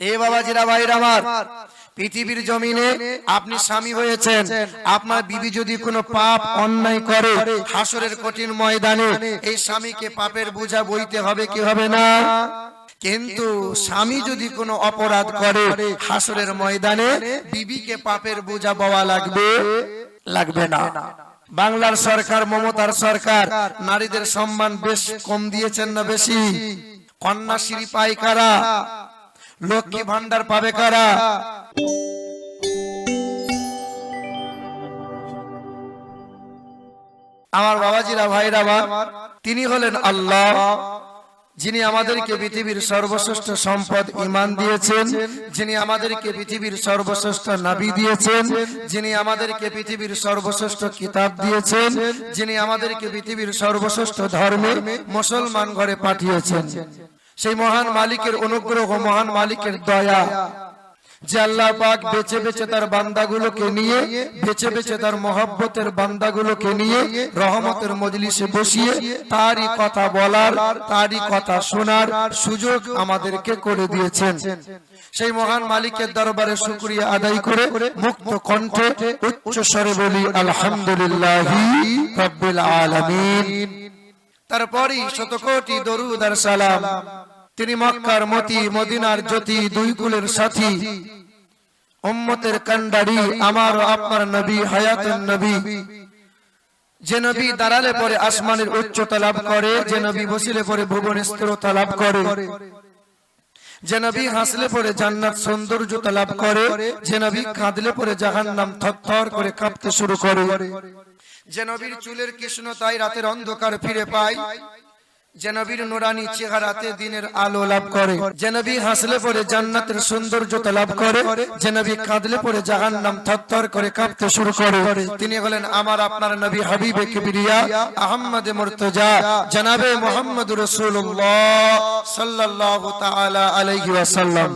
এ বাবাজিরা ভাইরা আমার, পৃথিবীর জমিনে আপনি স্বামী হয়েছেন। আপনার বিবি যদি কোনো পাপ অন্যায় করে, হাসরের কঠিন ময়দানে এই স্বামীকে পাপের বোঝা বইতে হবে কি হবে না? কিন্তু স্বামী যদি কোনো অপরাধ করে, হাসরের ময়দানে বিবিকে পাপের বোঝা বওয়া লাগবে? লাগবে না। বাংলার সরকার, মমতার সরকার, নারীদের সম্মান বেশ কম দিয়েছেন না বেশি? কন্যাশ্রী পাই কারা লক্ষ্মী ভান্ডার পাবে কারা? আমার বাবাজিরা, ভাইরা তিনি হলেন আল্লাহ, যিনি আমাদেরকে পৃথিবীর সর্বশ্রেষ্ঠ সম্পদ ইমান দিয়েছেন, যিনি আমাদেরকে পৃথিবীর সর্বশ্রেষ্ঠ নাবি দিয়েছেন, যিনি আমাদেরকে পৃথিবীর সর্বশ্রেষ্ঠ কিতাব দিয়েছেন, যিনি আমাদেরকে পৃথিবীর সর্বশ্রেষ্ঠ ধর্মে মুসলমান ঘরে পাঠিয়েছেন। সেই মহান মালিকের অনুগ্রহ, মহান মালিকের দয়া যে আল্লাহ পাক বেছে বেছে তার বান্দাগুলোকে নিয়ে, বেছে বেছে তার মহব্বতের বান্দাগুলোকে নিয়ে রহমতের মজলিসে বসিয়ে তারই কথা বলার, তারই কথা শোনার সুযোগ আমাদেরকে করে দিয়েছেন। সেই মহান মালিকের দরবারে শুকরিয়া আদায় করে মুক্ত কণ্ঠে উচ্চ স্বরে বলি, আলহামদুলিল্লাহ রব্বিল আলামিন। তারপরই শতকোটি দরুদ আর সালাম। তিনি মক্কার মতি, মদিনার জ্যোতি, দুই কুলের সাথী। উম্মতের কান্ডারি, আমার আপনার নবী, হায়াতুন নবী। যে নবী দাঁড়ালে পরে আসমানের উচ্চতা লাভ করে, যে নবী বসিলে পরে ভুবন স্থিরতা লাভ করে। যে নবী হাসলে পরে জান্নাত সৌন্দর্যতা লাভ করে, যে নবী কাঁদলে পরে জাহান্নাম থরথর করে কাঁপতে শুরু করে। যে নবীর চুলের কৃষ্ণতায় রাতের অন্ধকার ফিরে পায়, যে নবীর নুরানি চেহারাতে দিনের আলো লাভ করে, যে নবী হাসলে পরে জান্নাতের সৌন্দর্যতা লাভ করে, যে নবী কাঁদলে পরে জাহান্নাম থরথর করে কাঁপতে শুরু করে। তিনি হলেন আমার, আপনার নবী হাবিবে কিবরিয়া আহম্মদ মুর্তজা, জনাবে মোহাম্মদ রাসূলুল্লাহ সাল্লাল্লাহু তাআলা আলাইহি ওয়াসাল্লাম।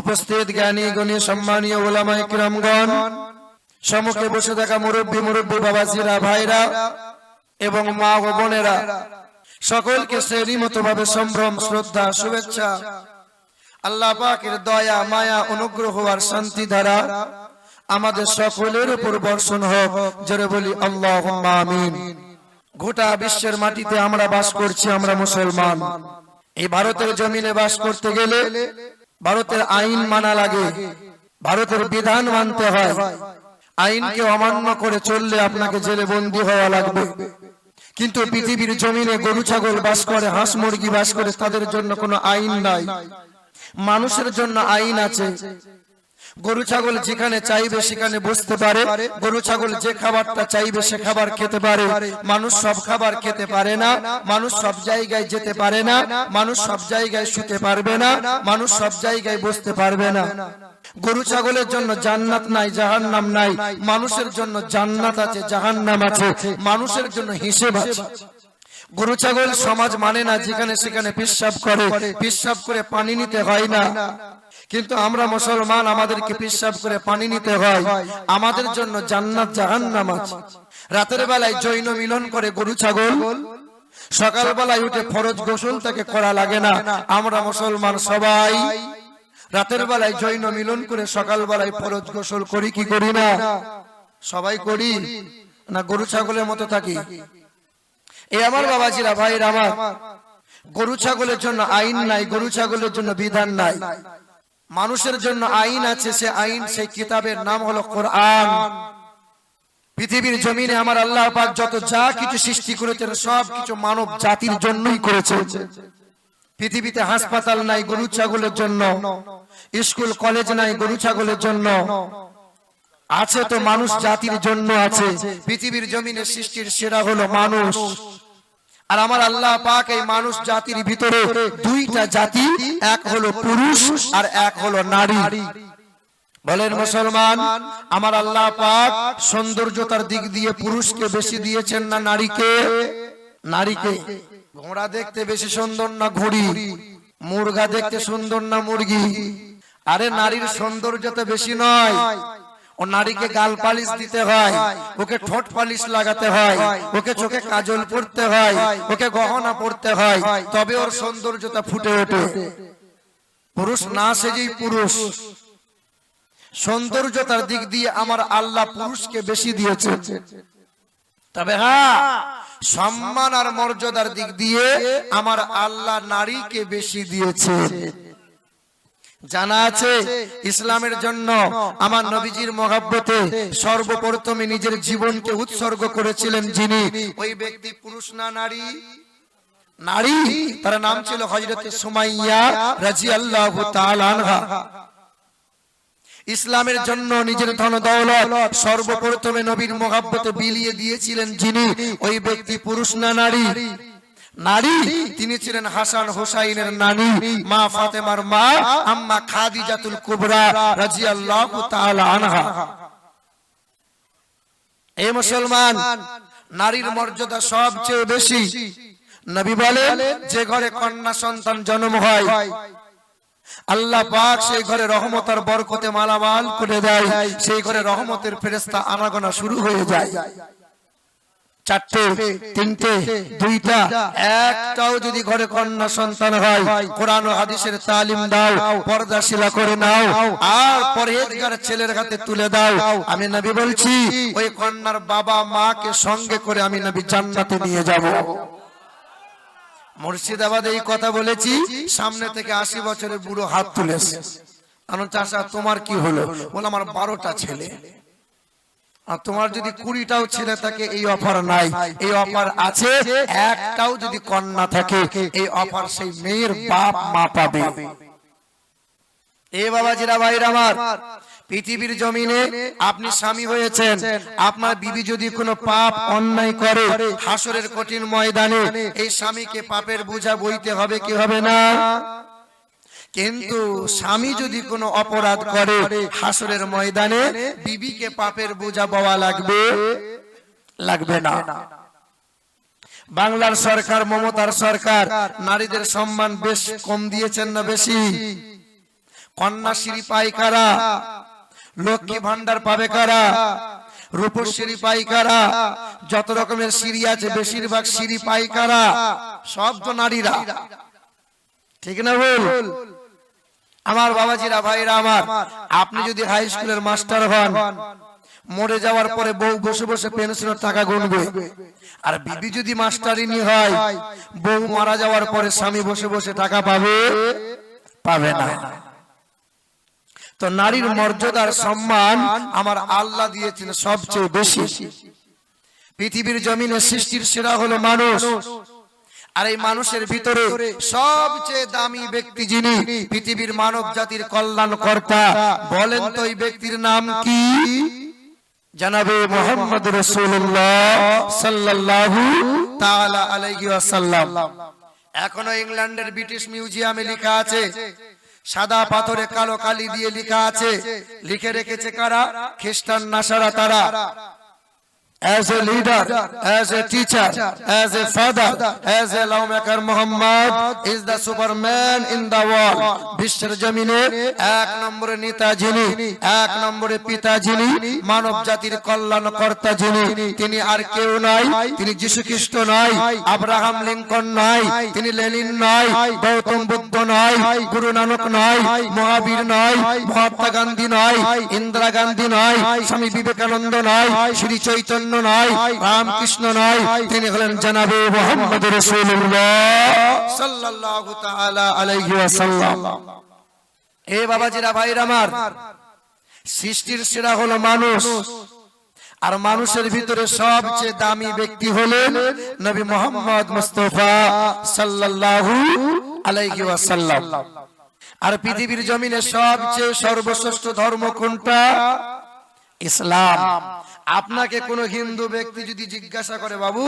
উপস্থিত জ্ঞানী, গণী, সম্মানীয় ওলামায়ে কিরামগণ সম্মুখে বসে থাকা মুরব্বী মুরব্বী বাবাজিরা, ভাইরা এবং মা ও বোনেরা, সকলকে শ্রেণি মতো ভাবে সম্ভ্রম, শ্রদ্ধা, শুভেচ্ছা, আল্লাহ পাকের দয়া, মায়া, অনুগ্রহ আর শান্তি ধারা আমাদের সকলের উপর বর্ষণ হোক। জোরে বলি আল্লাহ আমিন। গোটা বিশ্বের মাটিতে আমরা বাস করছি, আমরা মুসলমান। এই ভারতের জমিনে বাস করতে গেলে ভারতের আইন মানা লাগে, ভারতের বিধান মানতে হয়। আইনকে অমান্য করে চললে আপনাকে জেলে বন্দি হওয়া লাগবে। কিন্তু পৃথিবীর জমিনে গরু, ছাগল বাস করে, হাঁস, মুরগি বাস করে, তাদের জন্য কোনো আইন নাই। মানুষের জন্য আইন আছে। গরু, ছাগল যেখানে চাইবে সেখানে বসতে পারে। গরু, ছাগল যে খাবারটা চাইবে সে খাবার খেতে পারে। মানুষ সব খাবার খেতে পারে না। মানুষ সব জায়গায় যেতে পারে না। মানুষ সব জায়গায় শুতে পারবে না। মানুষ সব জায়গায় বসতে পারবে না। গরু, ছাগলের জন্য জান্নাত নাই, জাহান্নাম নাই। মানুষের জন্য জান্নাত আছে, জাহান্নাম আছে। মানুষের জন্য হিসেব আছে। গরু, ছাগল সমাজ মানে না যেখানে সেখানে পিসাব করে। পিসাব করে পানি নিতে হয় না। কিন্তু আমরা মুসলমান, আমাদেরকে পিসাব করে পানি নিতে হয়। আমাদের জন্য জান্নাত জাহান্নাম আছে। রাতের বেলায় জৈন মিলন করে গরু, ছাগল। সকাল বেলায় উঠে ফরজ গোসল তাকে করা লাগে না। আমরা মুসলমান সবাই। রাতের বেলায় জৈন মিলন করে সকাল বেলায় ফরজ গোসল করি, কি করি না? সবাই করি না গরু, ছাগলের মতো থাকি? এ আমার বাবাজিরা ভাইরা আমার, গরু, ছাগলের জন্য আইন নাই, গরু, ছাগলের জন্য বিধান নাই। মানুষের জন্য আইন আছে সে আইন সেই কিতাবের নাম হলো কোরআন। পৃথিবীর জমিনে আমার আল্লাহ পাক যত যা কিছু সৃষ্টি করেছেন সব কিছু মানব জাতির জন্যই করেছে। পৃথিবীতে হাসপাতাল নাই গরু ছাগলের জন্য। স্কুল কলেজ নাই গরু ছাগলের জন্য। আছে তো মানুষ জাতির জন্য আছে। পৃথিবীর জমিনে সৃষ্টির সেরা হলো মানুষ। আর আমার আল্লাহ পাক এই মানুষ জাতির ভিতরে দুইটা জাতি, এক হলো পুরুষ আর এক হলো নারী। বলেন মুসলমান, আমার আল্লাহ পাক সৌন্দর্যতার দিক দিয়ে পুরুষকে বেশি দিয়েছেন না নারীকে? নারীকে। ঘোড়া দেখতে বেশি সুন্দর না ঘুড়ি? মুরগা দেখতে সুন্দর না মুরগি? আরে নারীর সৌন্দর্যতা বেশি নয়। ও নারীকে গাল পালিশ দিতে হয়, ওকে ঠোঁট পালিশ লাগাতে হয়, ওকে চোখে কাজল হয়, ওকে গহনা হয়, তবে ওর সৌন্দর্যতা ফুটে ওঠে। পুরুষ না সেজেই পুরুষ। সৌন্দর্যতার দিক দিয়ে আমার আল্লাহ পুরুষকে বেশি দিয়েছে তবে হ্যাঁ সম্মান আর মর্যাদার দিক দিয়ে আমার আল্লাহ নারীকে বেশি দিয়েছে জানা আছে ইসলামের জন্য আমার নবীজির মহাব্বতে সর্বপ্রথমে নিজের জীবনকে উৎসর্গ করেছিলেন যিনি। ওই ব্যক্তি পুরুষ না নারী? নারী? তার নাম ছিল হজরত সুমাইয়া রাজি আল্লাহ আনহা। ইসলামের জন্য নিজের ধন দৌলত সর্বপ্রথমে নবীর মোহাব্বতে বিলিয়ে দিয়েছিলেন যিনি। ওই ব্যক্তি পুরুষ না নারী। নারী তিনি ছিলেন হাসান হোসাইনের নানি মা ফাতেমার মা আম্মা খাদিজাতুল কুবরা রাদিয়াল্লাহু তাআলা আনহা। এই মুসলমান নারীর মর্যাদা সবচেয়ে বেশি। নবী বলেন যে ঘরে কন্যা সন্তান জন্ম হয় আল্লাহ পাক সেই ঘরে রহমত আর বরকতে মালামাল করে দেয়। সেই ঘরে রহমতের ফেরেস্তা আনাগোনা শুরু হয়ে যায়। চারটে, তিনটে, দুইটা, একটাও যদি ঘরে কন্যা সন্তান হয়, কোরআন হাদিসের তালিম দাও পর্দা শিলা করে নাও, আর পরেজগার ছেলের হাতে তুলে দাও। আমি নবী বলছি, ওই কন্যার বাবা মাকে সঙ্গে করে আমি নবী জান্নাতে নিয়ে যাব। মুর্শিদাবাদে এই কথা বলেছি, সামনে থেকে আশি বছরের বুড়ো হাত তুলেছে। কারণ চাষা তোমার কি হলো? বলে, আমার বারোটা ছেলে। আর তোমার যদি কুড়িটাও ছেলে থাকে এই অফার নাই। এই অফার আছে একটাও যদি কন্যা থাকে এই অফার সেই মেয়ের বাপ মা পাবে। এ বাবাজিরা ভাইরা আমার পৃথিবীর জমিনে আপনি স্বামী হয়েছেন আপনার বিবি যদি কোনো পাপ অন্যায় করে হাসরের কঠিন ময়দানে এই স্বামীকে পাপের বোঝা বইতে হবে কি হবে না? কিন্তু স্বামী যদি কোনো অপরাধ করে হাসরের ময়দানে বিবিকে পাপের বোঝা বওয়া লাগবে লাগবে না। বাংলার সরকার মমতার সরকার নারীদের সম্মান বেশ কম দিয়েছেন না বেশি। কন্যাশ্রী পাই কারা লক্ষ্মী ভান্ডার পাবে কারা? রূপশ্রী পাই কারা যত রকমের সিঁড়ি আছে বেশিরভাগ সিঁড়ি পাই কারা সব তো নারীরা। ঠিক না বল আমার বাবাজিরা ভাইরা আমার আপনি যদি হাই স্কুলের মাস্টার হন মরে যাওয়ার পরে বউ বসে বসে পেনশনের টাকা গুনবে। আর বিবি যদি মাস্টারিনী হয় বউ মারা যাওয়ার পরে স্বামী বসে বসে টাকা পাবে? পাবে না। তো নারীর মর্যাদার সম্মান আমার আল্লাহ দিয়েছেন সবচেয়ে বেশি। পৃথিবীর জমিনে সৃষ্টির সেরা হলো মানুষ। আর এই মানুষের ভিতরে সবচেয়ে দামি ব্যক্তি যিনি পৃথিবীর মানব জাতির কল্যাণ কর্তা বলেন তো এই ব্যক্তির নাম কি? জানাবে মোহাম্মদ রসুল্লাহ আলাইহি ওয়াসাল্লাম। এখনও ইংল্যান্ডের ব্রিটিশ মিউজিয়ামে লেখা আছে, সাদা পাথরে কালো কালি দিয়ে লেখা আছে, লিখে রেখেছে কারা? খ্রিস্টান নাসারা তারা। As a leader, as a teacher, as a father, as a lawmaker, Muhammad is the superman in the world. বিশ্বের জমিনে এক নম্বরে নেতা যিনি এক নম্বরে পিতা যিনি মানব জাতির কল্যাণ কর্তা যিনি তিনি আর কেউ নয় তিনি যীশু খ্রিস্ট নয় আব্রাহাম লিঙ্কন নয় তিনি লেনিন নয় গৌতম বুদ্ধ নয় গুরু নানক নয় মহাবীর নয় মহাত্মা গান্ধী নয় ইন্দিরা গান্ধী নয় স্বামী বিবেকানন্দ নয় শ্রী চৈতন্য নয় রামকৃষ্ণ নয় তিনি হলেন জানাবে মোহাম্মদ রাসূলুল্লাহ। সাল্লাল্লাহু তাআলা আলাইহি ওয়াসাল্লাম। বাবাজিরা ভাইরা আমার সৃষ্টির সেরা হলো মানুষ। আর মানুষের ভিতরে সবচেয়ে দামি ব্যক্তি হলেন নবী মোহাম্মদ মুস্তাফা সাল্লাল্লাহু আলাইহি ওয়াসাল্লাম। আর পৃথিবীর জমিনে সবচেয়ে সর্বশ্রেষ্ঠ ধর্ম কোনটা? ইসলাম। আপনাকে কোন হিন্দু ব্যক্তি যদি জিজ্ঞাসা করে বাবু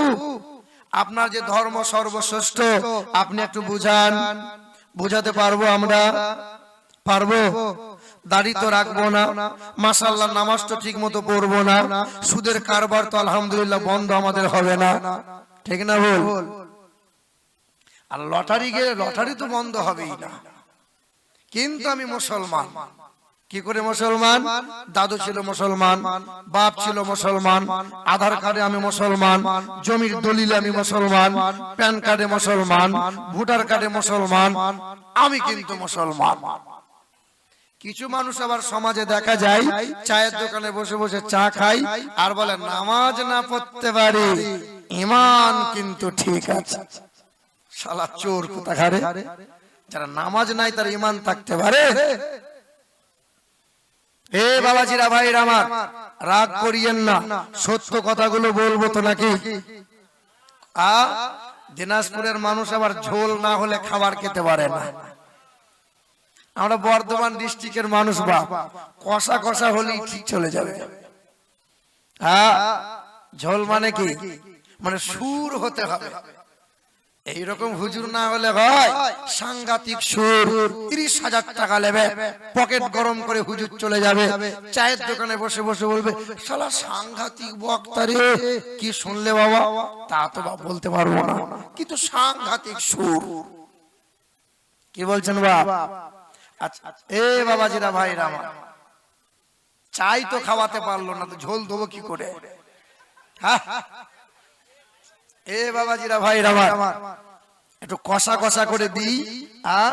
আপনার যে ধর্ম সর্বশ্রেষ্ঠ আপনি একটু বুঝান। বুঝাতে পারব আমরা? পারব? দাড়ি তো রাখব না। মাসাল্লাহ নামাজ তো ঠিক মতো পড়ব না। সুদের কারবার তো আলহামদুলিল্লাহ বন্ধ আমাদের হবে না। ঠিক না বল আর লটারি গেলে লটারি তো বন্ধ হবেই না। কিন্তু আমি মুসলমান। কি করে মুসলমান? দাদু ছিল মুসলমান, বাপ ছিল মুসলমান, আধার কার্ডে আমি মুসলমান, জমির দলিলে আমি মুসলমান, প্যান কার্ডে মুসলমান, ভোটার কার্ডে মুসলমান, আমি কিন্তু মুসলমান। কিছু মানুষ আবার সমাজে দেখা যায়, চায়ের দোকানে বসে বসে চা খাই আর বলে, নামাজ না পড়তে পারি। ইমান কিন্তু ঠিক আছে। শালা চোর কোথাকারে? যারা নামাজ নাই তার ইমান থাকতে পারে? এ বাবাজিরা ভাইরা আমার, রাগ করিয়েন না। সত্য কথাগুলো বলব তো নাকি? আ, দিনাজপুরের মানুষ আবার ঝোল না হলে খাবার খেতে পারে না। আমরা বর্ধমান ডিস্ট্রিক্টের মানুষ বা কষা কষা হলেই ঠিক চলে যাবে। ঝোল মানে কি? মানে সুর হতে হবে। এইরকম হুজুর না হলে হয় সাংঘাতিক সুর তিরিশ হাজার টাকা নেবে, পকেট গরম করে হুজুর চলে যাবে, চায়ের দোকানে বসে বসে বলবে, শালা সাংঘাতিক বক্তা রে, কি শুনলে বাবা? তা তো বলতে পারব না, কিন্তু সাংঘাতিক সুর। কি বলছেন বাবা আচ্ছা এ বাবাজিরা, ভাইরা আমার, চাই তো খাওয়াতে পারল না, তো ঝোল দেবো কি করে? হ্যাঁ? এ বাবাজিরা ভাইরা আমার একটু কষা কষা করে দিই আর